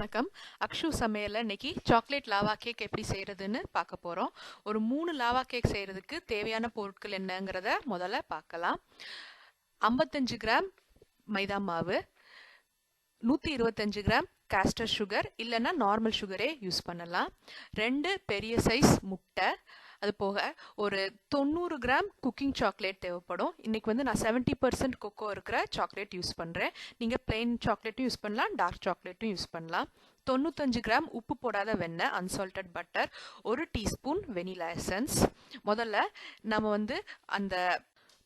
வணக்கம். அக்ஷு சமையலில் இன்னைக்கு சாக்லேட் லாவா கேக் எப்படி செய்கிறதுன்னு பார்க்க போகிறோம் ஒரு மூணு லாவா கேக் செய்கிறதுக்கு தேவையான பொருட்கள் என்னங்கிறத முதல்ல பார்க்கலாம். ஐம்பத்தஞ்சு கிராம் மைதா மாவு நூற்றி இருபத்தஞ்சு கிராம் காஸ்டர் சுகர் இல்லைன்னா நார்மல் சுகரே யூஸ் பண்ணலாம். ரெண்டு பெரிய சைஸ் முட்டை அது போக ஒரு தொண்ணூறு கிராம் குக்கிங் சாக்லேட் தேவைப்படும். இன்றைக்கி வந்து நான் செவன்ட்டி பர்சன்ட் கொக்கோ இருக்கிற சாக்லேட் யூஸ் பண்ணுறேன் நீங்கள் பிளெயின் சாக்லேட்டும் யூஸ் பண்ணலாம் டார்க் சாக்லேட்டும் யூஸ் பண்ணலாம். தொண்ணூத்தஞ்சு கிராம் உப்பு போடாத வெண்ணெய் அன்சால்டட் பட்டர் ஒரு டீஸ்பூன் வெனிலா எசன்ஸ் முதல்ல நம்ம வந்து அந்த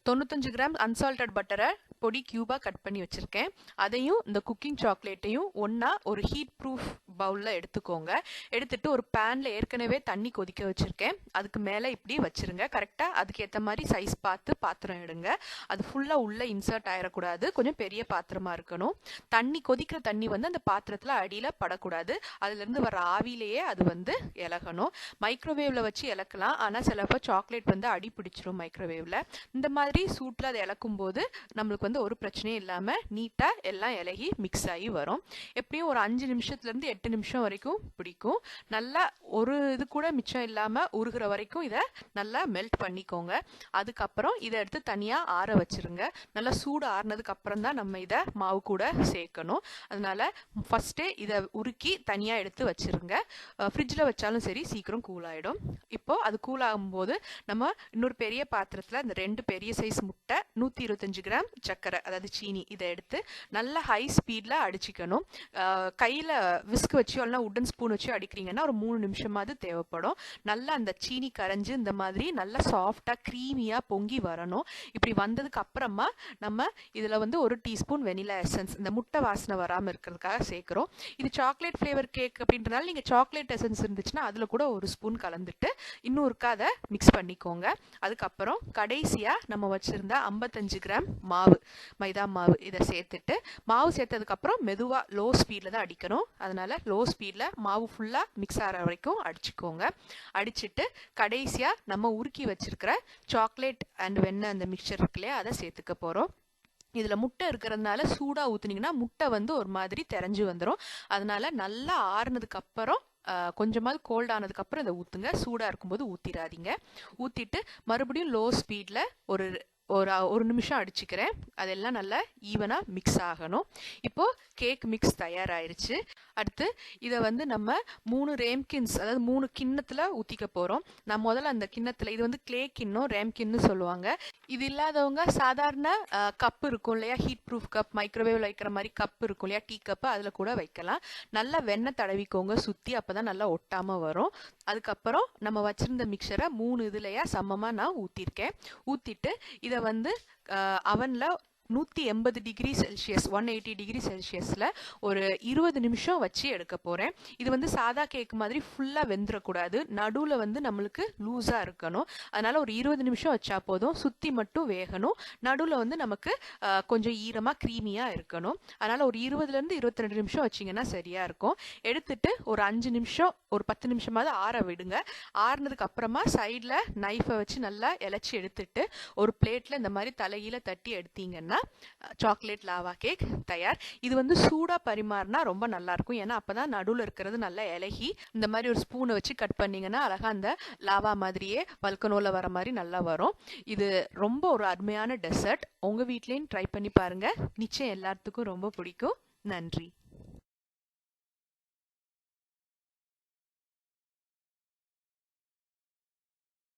தொண்ணூத்தஞ்சு கிராம் அன்சால்டட் பட்டரை பொடி கியூபாக கட் பண்ணி வச்சுருக்கேன். அதையும் இந்த குக்கிங் சாக்லேட்டையும் ஒன்றா ஒரு ஹீட் ப்ரூஃப் பவுலில் எடுத்துக்கோங்க. எடுத்துட்டு ஒரு பேனில் ஏற்கனவே தண்ணி கொதிக்க வச்சுருக்கேன். அதுக்கு மேலே இப்படி வச்சுருங்க. கரெக்டாக அதுக்கேற்ற மாதிரி சைஸ் பார்த்து பாத்திரம் எடுங்க. அது ஃபுல்லாக உள்ளே இன்சர்ட் ஆயிடக்கூடாது கொஞ்சம் பெரிய பாத்திரமாக இருக்கணும். தண்ணி கொதிக்கிற தண்ணி வந்து அந்த பாத்திரத்தில் அடியில் படக்கூடாது. அதுலேருந்து வர ஆவிலேயே அது வந்து இலகணும். மைக்ரோவேவில் வச்சு இலக்கலாம். ஆனால் சிலப்போ சாக்லேட் வந்து அடி பிடிச்சிரும் மைக்ரோவேவில் இந்த மாதிரி சூட்டில் அதை இலக்கும் போது நம்மளுக்கு வந்து ஒரு பிரச்சனையும் இல்லாமல் நீட்டாக எல்லாம் இலகி மிக்ஸ் ஆகி வரும். எப்படியும் ஒரு அஞ்சு நிமிஷத்துலேருந்து எட்டு நிமிஷம் வரைக்கும் பிடிக்கும். நல்லா ஒரு இது கூட மிச்சம் இல்லாமல் உருகிற வரைக்கும் இதை நல்லா மெல்ட் பண்ணிக்கோங்க. அதுக்கப்புறம் இதை எடுத்து தனியாக ஆற வச்சுருங்க. நல்லா சூடு ஆறினதுக்கு அப்புறம் தான் நம்ம இதை மாவு கூட சேர்க்கணும். அதனால ஃபஸ்ட்டே இதை உருக்கி தனியாக எடுத்து வச்சுருங்க. ஃப்ரிட்ஜில் வச்சாலும் சரி சீக்கிரம் கூல் ஆகிடும் இப்போ அது கூல் ஆகும்போது நம்ம இன்னொரு பெரிய பாத்திரத்தில் அந்த ரெண்டு பெரிய சைஸ் முட்டை நூற்றி இருபத்தஞ்சு கிராம் சர்க்கரை அதாவது சீனி இதை எடுத்து நல்லா ஹை ஸ்பீடில் அடிச்சுக்கணும். கையில் விஸ்க் வச்சு இல்லைனா உடன் ஸ்பூன் வச்சு அடிக்கிறீங்கன்னா ஒரு மூணு நிமிஷமாவது தேவைப்படும். நல்லா அந்த சீனி கரைஞ்சு இந்த மாதிரி நல்லா சாஃப்டாக க்ரீமியாக பொங்கி வரணும். இப்படி வந்ததுக்கு அப்புறமா நம்ம இதில் வந்து ஒரு டீஸ்பூன் வெனிலா எசன்ஸ் இந்த முட்டை வாசனை வராமல் இருக்கிறதுக்காக சேர்க்குறோம். இது சாக்லேட் ஃப்ளேவர் கேக் அப்படின்றனால நீங்கள் சாக்லேட் எசன்ஸ் இருந்துச்சுன்னா அதில் கூட ஒரு ஸ்பூன் கலந்துட்டு இன்னும் இருக்கா அதை மிக்ஸ் பண்ணிக்கோங்க. அதுக்கப்புறம் கடைசியாக நம்ம வச்சுருந்த ஐம்பத்தஞ்சு கிராம் மாவு. மைதா மாவு இதை சேர்த்துட்டு மாவு சேர்த்ததுக்கப்புறம் மெதுவாக லோ ஸ்பீடில் தான் அடிக்கணும். அதனால் லோ ஸ்பீடில் மாவு ஃபுல்லாக மிக்ஸ் ஆகிற வரைக்கும் அடிச்சுக்கோங்க. அடிச்சுட்டு கடைசியாக நம்ம உருக்கி வச்சிருக்கிற சாக்லேட் அண்ட் வெண்ணெய் அந்த மிக்சர் இருக்கு இல்லையா அதை சேர்த்துக்க போகிறோம் இதில் முட்டை இருக்கிறதுனால சூடாக ஊற்றுனீங்கன்னா முட்டை வந்து ஒரு மாதிரி தெரிஞ்சு வந்துடும் அதனால நல்லா ஆறுனதுக்கப்புறம் கொஞ்சமாவது கோல்ட் ஆனதுக்கப்புறம் இதை ஊற்றுங்க சூடாக இருக்கும்போது ஊற்றிடாதீங்க ஊற்றிட்டு மறுபடியும் லோ ஸ்பீடில் ஒரு ஒரு ஒரு நிமிஷம் அடிச்சுக்கிறேன். அதெல்லாம் நல்லா ஈவனாக மிக்ஸ் ஆகணும். இப்போது கேக் மிக்ஸ் தயாராகிருச்சு அடுத்து இதை வந்து நம்ம மூணு ரேம்கின்ஸ் அதாவது மூணு கிண்ணத்தில் ஊற்றிக்க போகிறோம் நான் முதல்ல அந்த கிண்ணத்தில் இது வந்து கிளே கிண்ணம் ரேம்கின்னு சொல்லுவாங்க. இது இல்லாதவங்க சாதாரண கப் இருக்கும் இல்லையா? ஹீட் ப்ரூஃப் கப் மைக்ரோவேவில் வைக்கிற மாதிரி கப் இருக்கும் இல்லையா? டீ கப்பு அதில் கூட வைக்கலாம். நல்லா வெண்ணெய் தடவிக்கோங்க சுற்றி அப்போ தான் நல்லா ஒட்டாமல் வரும். அதுக்கப்புறம் நம்ம வச்சுருந்த மிக்சரை மூணு இதுலையா சமமாக நான் ஊற்றிருக்கேன் ஊற்றிட்டு இதை வந்து அவனில் நூற்றி எண்பது degree Celsius one eighty degree செல்சியஸில் ஒரு இருபது நிமிஷம் வச்சு எடுக்க போகிறேன் இது வந்து சாதா கேக் மாதிரி ஃபுல்லாக வெந்துடக்கூடாது நடுவில் வந்து நம்மளுக்கு லூஸாக இருக்கணும். அதனால் ஒரு இருபது நிமிஷம் வச்சா போதும். சுற்றி மட்டும் வேகணும். நடுவில் வந்து நமக்கு கொஞ்சம் ஈரமாக க்ரீமியாக இருக்கணும். அதனால் ஒரு இருபதுலேருந்து இருபத்தி ரெண்டு நிமிஷம் வச்சிங்கன்னா சரியாக இருக்கும். எடுத்துட்டு ஒரு அஞ்சு நிமிஷம் ஒரு பத்து நிமிஷமாவது ஆற விடுங்க. ஆறுனதுக்கு அப்புறமா சைடில் நைஃபை வச்சு நல்லா இலச்சி எடுத்துட்டு ஒரு பிளேட்டில் இந்த மாதிரி தலையில் தட்டி எடுத்தீங்கன்னா சாக்லேட் லாவா கேக் தயார். இது வந்து சூடாக பரிமாறினா ரொம்ப நல்லாயிருக்கும். ஏன்னா அப்போ தான் நடுவில் இருக்கிறது நல்லா இலகி. இந்த மாதிரி ஒரு ஸ்பூனை வச்சு கட் பண்ணிங்கன்னா அழகாக அந்த லாவா மாதிரியே வல்கனோவில் வர மாதிரி நல்லா வரும். இது ரொம்ப ஒரு அருமையான டெசர்ட். உங்கள் வீட்லேயும் ட்ரை பண்ணி பாருங்கள் நிச்சயம் எல்லாத்துக்கும் ரொம்ப பிடிக்கும். நன்றி.